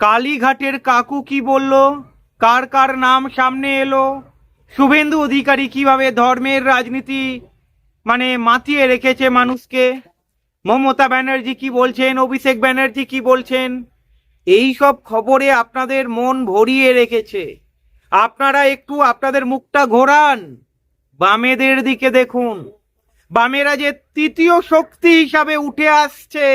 কালীঘাটের কাকু কি বলল? কার কার নাম সামনে এলো? শুভেন্দু অধিকারী কীভাবে ধর্মের রাজনীতি মানে মাতিয়ে রেখেছে মানুষকে? মমতা ব্যানার্জি কি বলছেন? অভিষেক ব্যানার্জি কি বলছেন? এই সব খবরে আপনাদের মন ভরিয়ে রেখেছে। আপনারা একটু আপনাদের মুখটা ঘোরান। বামেদের দিকে দেখুন। বামেরা যে তৃতীয় শক্তি হিসাবে উঠে আসছে।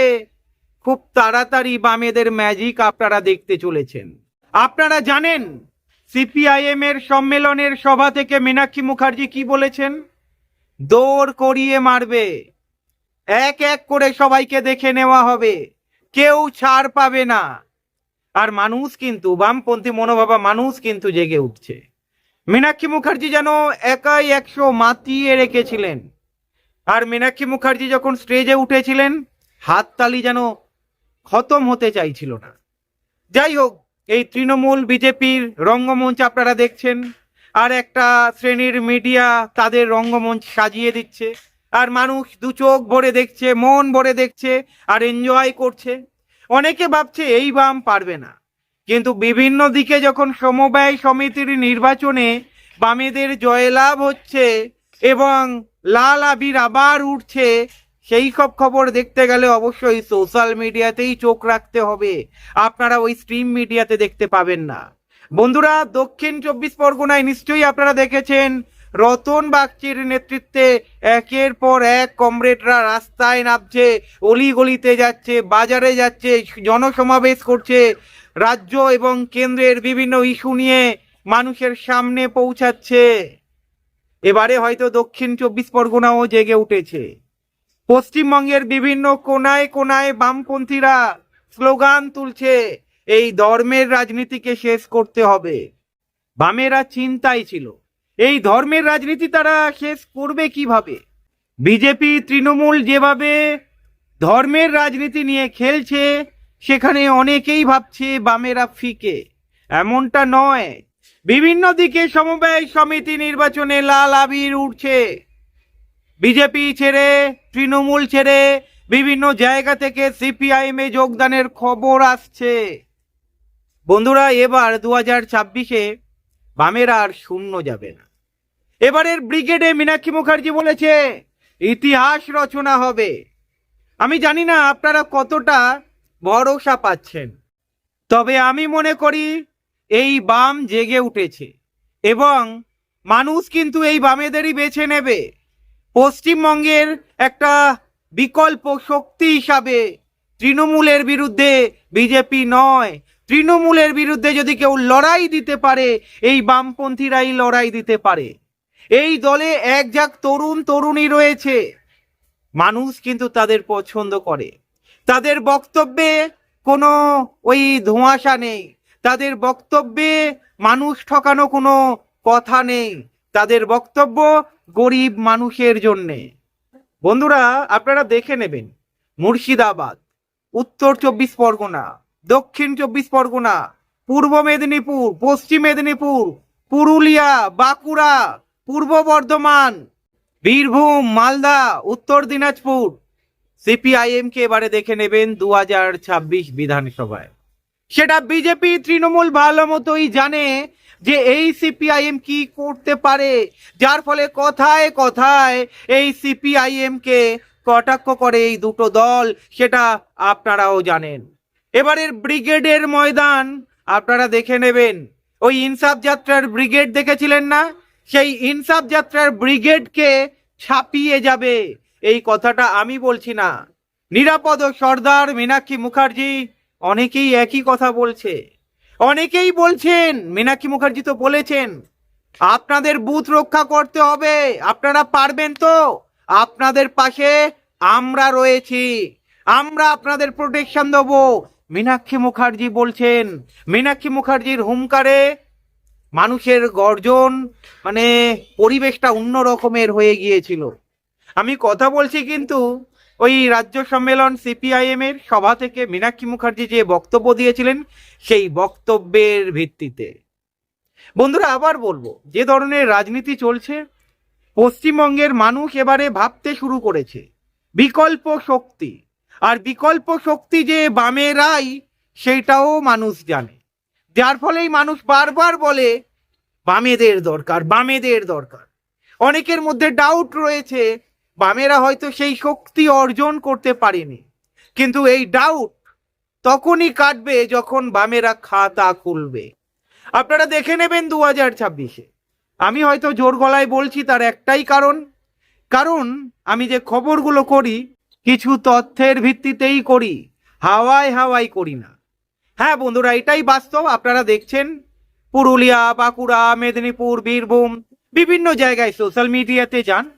খুব তাড়াতাড়ি বামেদের ম্যাজিক আপনারা দেখতে চলেছেন। আপনারা জানেন সিপিআইএম এর সম্মেলনের সভা থেকে মীনাক্ষী মুখার্জি কি বলেছেন? দৌড় করিয়ে মারবে। এক এক করে সবাইকে দেখে নেওয়া হবে। কেউ ছাড় পাবে না। আর মানুষ কিন্তু, বামপন্থী মনোভাবা মানুষ কিন্তু জেগে উঠছে। মীনাক্ষী মুখার্জি যেন একাই একশো মাতিয়ে রেখেছিলেন। আর মীনাক্ষী মুখার্জি যখন স্টেজে উঠেছিলেন, হাততালি যেন খতম হতে চাইছিল না। যাই হোক, এই তৃণমূল বিজেপির রঙ্গমঞ্চ আপনারা দেখছেন, আর একটা শ্রেণির মিডিয়া তাদের রঙ্গমঞ্চ সাজিয়ে দিচ্ছে, আর মানুষ দু চোখ ভরে দেখছে, মন ভরে দেখছে, আর এনজয় করছে। অনেকে ভাবছে এই বাম পারবে না, কিন্তু বিভিন্ন দিকে যখন সমবায় সমিতির নির্বাচনে বামেদের জয়লাভ হচ্ছে এবং লাল আবির আবার উঠছে সেই সব খবর দেখতে গেলে অবশ্যই সোশ্যাল মিডিয়াতেই চোখ রাখতে হবে। আপনারা ওই স্ট্রিম মিডিয়াতে দেখতে পাবেন না। বন্ধুরা, দক্ষিণ চব্বিশ পরগনায় নিশ্চয়ই আপনারা দেখেছেন, রতন বাগচির নেতৃত্বে একের পর এক কমরেডরা রাস্তায় নামছে, অলিগলিতে যাচ্ছে, বাজারে যাচ্ছে, জনসমাবেশ করছে। রাজ্য এবং কেন্দ্রের বিভিন্ন ইস্যু নিয়ে মানুষের সামনে পৌঁছাচ্ছে। এবারে হয়তো দক্ষিণ চব্বিশ পরগনাও জেগে উঠেছে। পশ্চিমবঙ্গের বিভিন্ন কোনায় কোনায় বামপন্থীরা স্লোগান তুলছে, এই ধর্মের রাজনীতিকে শেষ করতে হবে। বামেরা চিন্তাই ছিল, এই ধর্মের রাজনীতি তারা শেষ করবে কীভাবে? বিজেপি, তৃণমূল যেভাবে ধর্মের রাজনীতি নিয়ে খেলছে, সেখানে অনেকেই ভাবছে বামেরা ফিকে। এমনটা নয়। বিভিন্ন দিকে সমবায় সমিতি নির্বাচনে লাল আবির উঠছে। বিজেপি ছেড়ে, তৃণমূল ছেড়ে, বিভিন্ন জায়গা থেকে সিপিআইএম যোগদানের খবর আসছে। বন্ধুরা, এবার দু হাজার ছাব্বিশে বামেরা আর শূন্য যাবে না। এবারের ব্রিগেডে মীনাক্ষী মুখার্জি বলেছে, ইতিহাস রচনা হবে। আমি জানি না আপনারা কতটা ভরসা পাচ্ছেন। তবে আমি মনে করি, এই বাম জেগে উঠেছে। এবং মানুষ কিন্তু এই বামেদেরই বেছে নেবে। পশ্চিমবঙ্গের একটা বিকল্প শক্তি হিসাবে তৃণমূলের বিরুদ্ধে বিজেপি নয়। তৃণমূলের বিরুদ্ধে যদি কেউ লড়াই দিতে পারে, এই বামপন্থীরাই লড়াই দিতে পারে। এই দলে এক যাক তরুণ তরুণী রয়েছে। মানুষ কিন্তু তাদের পছন্দ করে। তাদের বক্তব্যে কোনো ওই ধোঁয়াশা নেই। তাদের বক্তব্যে মানুষ ঠকানো কোনো কথা নেই। তাদের বক্তব্য গরিব মানুষের জন্যে। বন্ধুরা, আপনারা দেখে নেবেন, মুর্শিদাবাদ, উত্তর চব্বিশ পরগনা, দক্ষিণ চব্বিশ পরগনা, পূর্ব মেদিনীপুর, পশ্চিম মেদিনীপুর, পুরুলিয়া, বাঁকুড়া, পূর্ব বর্ধমান, বীরভূম, মালদা, উত্তর দিনাজপুর। সিপিআইএম কে এবারে দেখে নেবেন দু হাজার ছাব্বিশ বিধানসভায়। সেটা বিজেপি, তৃণমূল ভালো মতোই জানে যে এই সিপিআইএম কি করতে পারে? যার ফলে কথায় কথায় এই সিপিআইএম কে কটাক্ষ করে এই দুটো দল, সেটা আপনারাও জানেন। এবারের ব্রিগেডের ময়দান, আপনারা দেখে নেবেন। ওই ইনসাফ যাত্রার ব্রিগেড দেখেছিলেন না? সেই ইনসাফ যাত্রার ব্রিগেডকে ছাপিয়ে যাবে। এই কথাটা আমি বলছি না। নিরাপদ সর্দার মীনাক্ষী মুখার্জি অনেকেই একই কথা বলছে। অনেকেই বলছেন, মীনাক্ষী মুখার্জি তো বলেছেন, আপনাদের বুথ রক্ষা করতে হবে, আপনারা পারবেন তো। আপনাদের পাশে আমরা রয়েছি, আমরা আপনাদের প্রোটেকশন দেবো। মীনাক্ষী মুখার্জি বলছেন, মীনাক্ষী মুখার্জির হুঙ্কারে মানুষের গর্জন মানে পরিবেশটা অন্য রকমের হয়ে গিয়েছিল। আমি কথা বলছি কিন্তু ওই রাজ্য সম্মেলন সিপিআইএম এর সভা থেকে মীনাক্ষী মুখার্জি যে বক্তব্য দিয়েছিলেন, সেই বক্তব্যের ভিত্তিতে। বন্ধুরা, আবার বলব, যে ধরনের রাজনীতি চলছে, পশ্চিমবঙ্গের মানুষ এবারে ভাবতে শুরু করেছে, বিকল্প শক্তি। আর বিকল্প শক্তি যে বামেরাই সেটাও মানুষ জানে। যার ফলেই মানুষ বারবার বলে, বামেদের দরকার বামেদের দরকার। অনেকের মধ্যে ডাউট রয়েছে বামেরা হয়তো সেই শক্তি অর্জন করতে পারেনি। কিন্তু এই ডাউট তখনই কাটবে যখন বামেরা খাতা খুলবে। আপনারা দেখে নেবেন দু হাজার ছাব্বিশে। আমি হয়তো জোর গলায় বলছি তার একটাই কারণ। কারণ আমি যে খবরগুলো করি, কিছু তথ্যের ভিত্তিতেই করি, হাওয়ায় হাওয়াই করি না। হ্যাঁ বন্ধুরা, এটাই বাস্তব। আপনারা দেখছেন পুরুলিয়া, বাঁকুড়া, মেদিনীপুর, বীরভূম, বিভিন্ন জায়গায় সোশ্যাল মিডিয়াতে যান।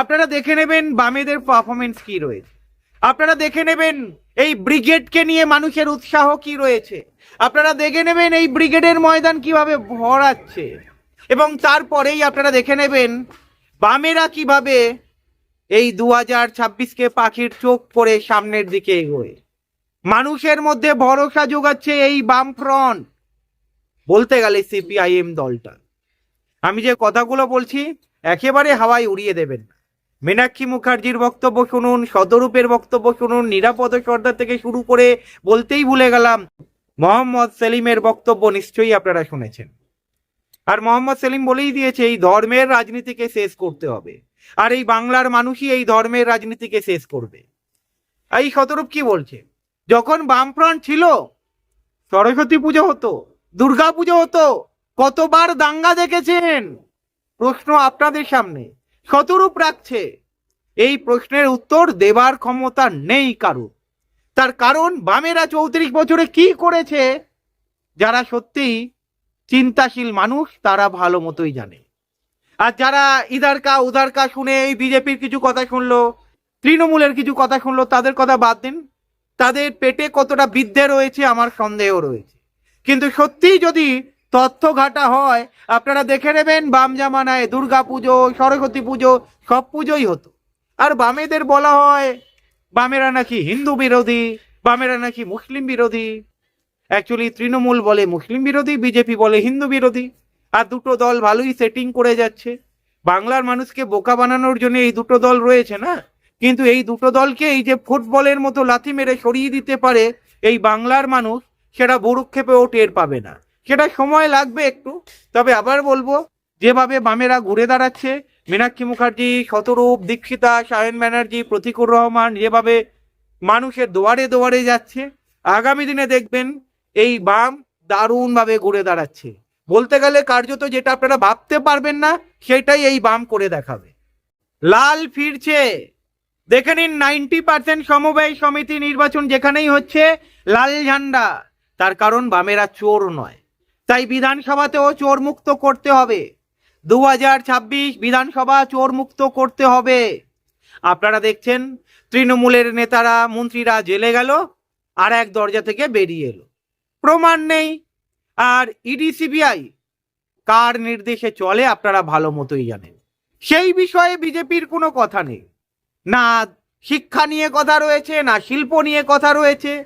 আপনারা দেখে নেবেন বামেদের পারফরমেন্স কি রয়েছে। আপনারা দেখে নেবেন এই ব্রিগেডকে নিয়ে মানুষের উৎসাহ কি রয়েছে। আপনারা দেখে নেবেন এই ব্রিগেডের ময়দান কীভাবে ভরাচ্ছে। এবং তারপরেই আপনারা দেখে নেবেন বামেরা কীভাবে এই দু হাজার ছাব্বিশকে পাখির চোখ পরে সামনের দিকে এগোয়। মানুষের মধ্যে ভরসা যোগাচ্ছে এই বাম ফ্রন্ট বলতে গেলে সিপিআইএম দলটা। আমি যে কথাগুলো বলছি, একেবারে হাওয়ায় উড়িয়ে দেবেন না। মীনাক্ষী মুখার্জির বক্তব্য শুনুন সদরূপের বক্তব্য শুনুন, নিরাপদ সর্দার থেকে শুরু করে বলতেই ভুলে গেলাম। মোহাম্মদ সেলিমের বক্তব্য নিশ্চয়ই আপনারা শুনেছেন। আর মোহাম্মদ সেলিম বলেই দিয়েছে, এই ধর্মের রাজনীতিকে শেষ করতে হবে। আর এই বাংলার মানুষই এই ধর্মের রাজনীতিকে শেষ করবে। এই শতরূপ কি বলছে? যখন বামফ্রন্ট ছিল, সরস্বতী পুজো হতো দুর্গা পুজো হতো, কতবার দাঙ্গা দেখেছেন? প্রশ্ন আপনাদের সামনে। শতরূপ রাখছে? এই প্রশ্নের উত্তর দেবার ক্ষমতা নেই কারুর। তার কারণ বামেরা চৌত্রিশ বছরে কি করেছে? যারা সত্যিই চিন্তাশীল মানুষ, তারা ভালো মতোই জানে। আর যারা ইদার কা উদার কা শুনে এই বিজেপির কিছু কথা শুনলো, তৃণমূলের কিছু কথা শুনলো, তাদের কথা বাদ দিন। তাদের পেটে কতটা বিদ্যে রয়েছে, আমার সন্দেহ রয়েছে। কিন্তু সত্যিই যদি তথ্য ঘাটা হয়, আপনারা দেখে নেবেন বাম জামানায় দুর্গা পুজো সরস্বতী পুজো, সব পুজোই হতো। আর বামেদের বলা হয়, বামেরা নাকি হিন্দু বিরোধী, বামেরা নাকি মুসলিম বিরোধী। অ্যাকচুয়ালি তৃণমূল বলে মুসলিম বিরোধী, বিজেপি বলে হিন্দু বিরোধী। আর দুটো দল ভালোই সেটিং করে যাচ্ছে। বাংলার মানুষকে বোকা বানানোর জন্য এই দুটো দল রয়েছে না? কিন্তু এই দুটো দলকে এই যে ফুটবলের মতো লাথি মেরে সরিয়ে দিতে পারে এই বাংলার মানুষ, সেটা বরুক্ষেপেও টের পাবে না। সেটা সময় লাগবে একটু। তবে আবার বলব, যেভাবে বামেরা ঘুরে দাঁড়াচ্ছে, মীনাক্ষী মুখার্জি, শতরূপ, দীক্ষিতা, সায়ন ব্যানার্জি, প্রতিকুর রহমান, যেভাবে মানুষের দুয়ারে দুয়ারে যাচ্ছে, আগামী দিনে দেখবেন এই বাম দারুণভাবে ঘুরে দাঁড়াচ্ছে। বলতে গেলে কার্যত যেটা আপনারা ভাবতে পারবেন না, সেটাই এই বাম করে দেখাবে। লাল ফিরছে। দেখে নিন, নাইনটি পার্সেন্ট সমবায় সমিতি নির্বাচন যেখানেই হচ্ছে, লাল ঝান্ডা। তার কারণ বামেরা চোর নয়। তাই বিধানসভাতেও চোর মুক্ত করতে হবে। দু হাজার ছাব্বিশ বিধানসভা চোর মুক্ত করতে হবে। আপনারা দেখছেন, তৃণমূলের নেতারা মন্ত্রীরা জেলে গেল আর এক দরজা থেকে বেরিয়ে এলো। প্রমাণ নেই। আর ইডি, সিবিআই কার নির্দেশে চলে আপনারা ভালো মতোই জানেন। সেই বিষয়ে বিজেপির কোনো কথা নেই। না শিক্ষা নিয়ে কথা রয়েছে, না শিল্প নিয়ে কথা রয়েছে।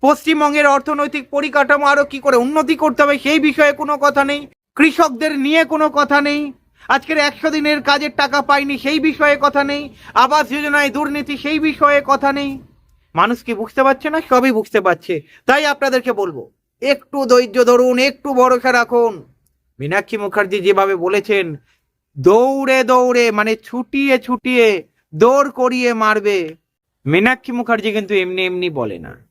পশ্চিমবঙ্গের অর্থনৈতিক পরিকাঠামো আরও কি করে উন্নতি করতে হবে সেই বিষয়ে কোনো কথা নেই। কৃষকদের নিয়ে কোনো কথা নেই। আজকের একশো দিনের কাজের টাকা পাইনি সেই বিষয়ে কথা নেই। আবাস যোজনায় দুর্নীতি সেই বিষয়ে কথা নেই। মানুষ কি বুঝতে পারছে না? সবই বুঝতে পারছে। তাই আপনাদেরকে বলব, একটু ধৈর্য ধরুন, একটু ভরসা রাখুন। মীনাক্ষী মুখার্জি যেভাবে বলেছেন, দৌড়ে দৌড়ে মানে ছুটিয়ে ছুটিয়ে দৌড় করিয়ে মারবে। মীনাক্ষী মুখার্জি কিন্তু এমনি এমনি বলে না।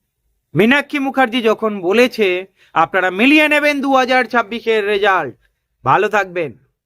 মীনাক্ষী মুখার্জি যখন বলেছে আপনারা মিলিয়ে নেবেন দু হাজার ছাব্বিশের রেজাল্ট ভালো থাকবেন।